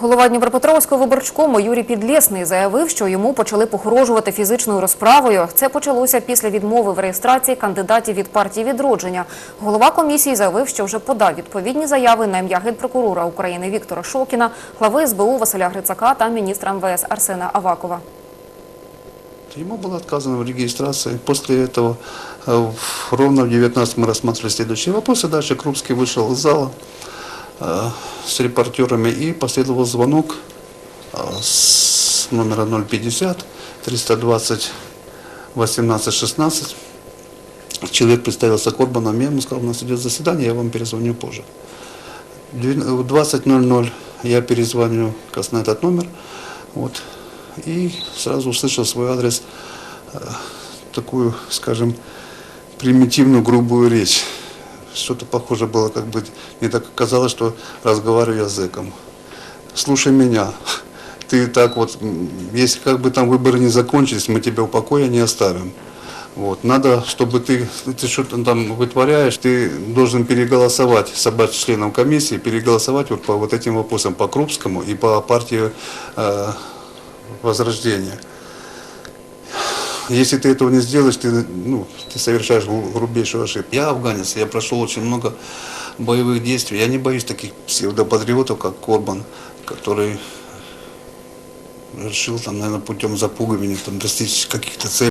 Голова Дніпропетровського виборчкому Юрій Підлєсний заявив, що йому почали погрожувати фізичною розправою. Це почалося після відмови в реєстрації кандидатів від партії відродження. Голова комісії заявив, що вже подав відповідні заяви на ім'я генпрокурора України Віктора Шокіна, глави СБУ Василя Грицака та міністра МВС Арсена Авакова. Ему было отказано в регистрации. После этого э, в- ровно в 19 мы рассматривали следующие вопросы. Дальше Крупский вышел из зала э, С репортерами и последовал звонок э, с номера 050 320 18 16. Человек представился Корбаном, я ему сказал, у нас идет заседание, я вам перезвоню позже. В 20.00 я перезвоню как на этот номер. Вот, и сразу услышал свой адрес такую, скажем, примитивную, грубую речь. Что-то похоже было, как бы, мне так казалось, что разговариваю я с зэком. Слушай меня, ты так вот, если как бы там выборы не закончились, мы тебя в покое не оставим. Вот. Надо, чтобы ты, ты что-то там вытворяешь, ты должен переголосовать, собрать членов комиссии, переголосовать вот по вот этим вопросам, по Крупскому и по партии э, Возрождения. Если ты этого не сделаешь, ты, ну, ты совершаешь гру- грубейшую ошибку. Я афганец, я прошел очень много боевых действий. Я не боюсь таких псевдопатриотов, как Корбан, который решил там, наверное, путем запугивания там, достичь каких-то целей.